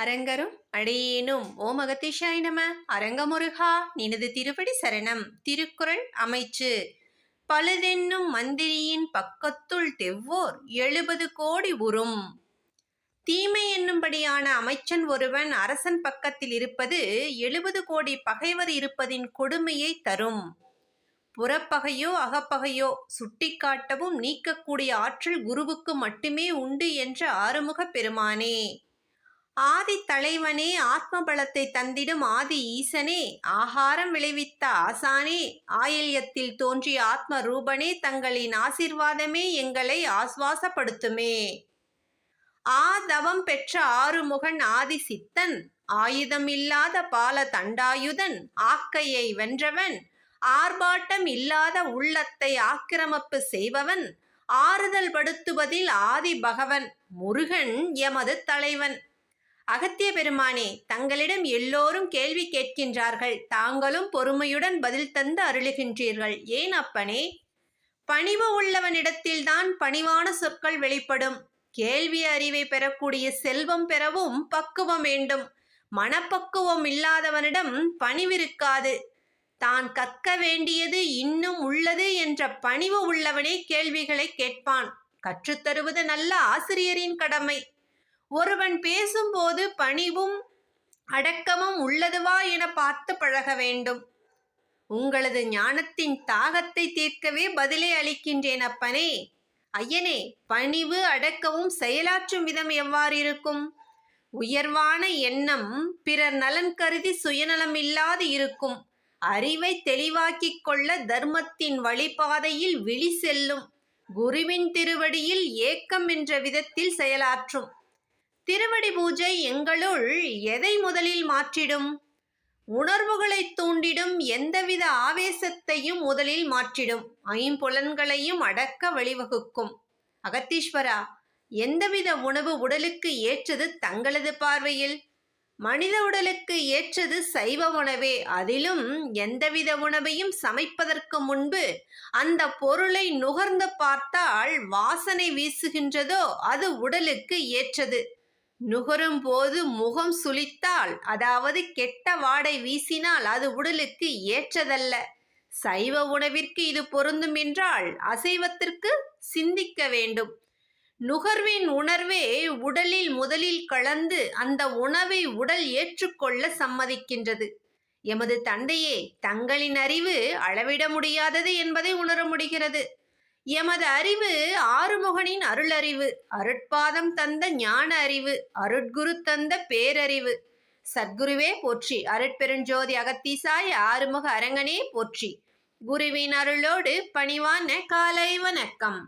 அரங்கரும் அடியேனும் ஓ அகத்தீஷாய் நம. அரங்கமுருகா நினது திருப்படி சரணம். திருக்குறள் அமைச்சு. பழுதென்னும் மந்திரியின் பக்கத்துள் தெவ்வோர் எழுபது கோடி உறும். தீமை என்னும்படியான அமைச்சன் ஒருவன் அரசன் பக்கத்தில் இருப்பது எழுபது கோடி பகைவர் இருப்பதின் கொடுமையை தரும். புறப்பகையோ அகப்பகையோ சுட்டிக்காட்டவும் நீக்கக்கூடிய ஆற்றல் குருவுக்கு மட்டுமே உண்டு என்ற ஆறுமுகப் பெருமானே. ஆதி தலைவனே ஆத்ம பலத்தை தந்திடும் ஆதி ஈசனே ஆகாரம் விளைவித்த ஆசானே ஆயில்யத்தில் தோன்றிய ஆத்ம ரூபனே தங்களின் ஆசிர்வாதமே எங்களை ஆஸ்வாசப்படுத்துமே ஆதவம் பெற்ற ஆறுமுகன் ஆதி சித்தன் ஆயுதம் இல்லாத பால தண்டாயுதன் ஆக்கையை வென்றவன் ஆர்ப்பாட்டம் இல்லாத உள்ளத்தை ஆக்கிரமிப்பு செய்பவன் ஆறுதல் படுத்துவதில் ஆதி பகவன் முருகன் எமது தலைவன். அகத்திய பெருமானே தங்களிடம் எல்லோரும் கேள்வி கேட்கின்றார்கள். தாங்களும் பொறுமையுடன் பதில் தந்து அருளுகின்றீர்கள். ஏன் அப்பனே? பணிவு உள்ளவனிடத்தில்தான் பணிவான சொற்கள் வெளிப்படும். கேள்வி அறிவை பெறக்கூடிய செல்வம் பெறவும் பக்குவம் வேண்டும். மனப்பக்குவம் இல்லாதவனிடம் பணிவிருக்காது. தான் கற்க வேண்டியது இன்னும் உள்ளது என்ற பணிவு உள்ளவனே கேள்விகளை கேட்பான். கற்றுத்தருவது நல்ல ஆசிரியரின் கடமை. ஒருவன் பேசும்போது பணிவும் அடக்கமும் உள்ளதுவா என பார்த்து பழக வேண்டும். உங்களது ஞானத்தின் தாகத்தை தீர்க்கவே பதிலை அளிக்கின்றேன் அப்பனே. ஐயனே பணிவு அடக்கவும் செயலாற்றும் விதம் எவ்வாறு இருக்கும்? உயர்வான எண்ணம் பிறர் நலன் கருதி சுயநலம் இல்லாது இருக்கும். அறிவை தெளிவாக்கிக் கொள்ள தர்மத்தின் வழிபாதையில் விழி செல்லும். குருவின் திருவடியில் ஏக்கம் என்ற விதத்தில் செயலாற்றும். திருவடி பூஜை எங்களுள் எதை முதலில் மாற்றிடும்? உணர்வுகளை தூண்டிடும் எந்தவித ஆவேசத்தையும் முதலில் மாற்றிடும். ஐம்புலன்களையும் அடக்க வழிவகுக்கும். அகத்தீஸ்வரா எந்தவித உணவு உடலுக்கு ஏற்றது தங்களது பார்வையில்? மனித உடலுக்கு ஏற்றது சைவ உணவே. அதிலும் எந்தவித உணவையும் சமைப்பதற்கு முன்பு அந்த பொருளை நுகர்ந்து பார்த்தால் வாசனை வீசுகின்றதோ அது உடலுக்கு ஏற்றது. நுகரும் போது முகம் சுளித்தால் அதாவது கெட்ட வாடை வீசினால் அது உடலுக்கு ஏற்றதல்ல. சைவ உணவிற்கு இது பொருந்தும் என்றால் அசைவத்திற்கு சிந்திக்க வேண்டும். நுகர்வின் உணர்வே உடலில் முதலில் கலந்து அந்த உணவை உடல் ஏற்றுக்கொள்ள சம்மதிக்கின்றது. எமது தந்தையே தங்களின் அறிவு அளவிட முடியாதது என்பதை உணர முடிகிறது. எமது அறிவு ஆறுமுகனின் அருளறிவு. அருட்பாதம் தந்த ஞான அறிவு அருட்குரு தந்த பேரறிவு. சத்குருவே போற்றி. அருட்பெருஞ்சோதி அகத்தீசாய் ஆறுமுக அரங்கனே போற்றி. குருவின் அருளோடு பணிவான காலை வணக்கம்.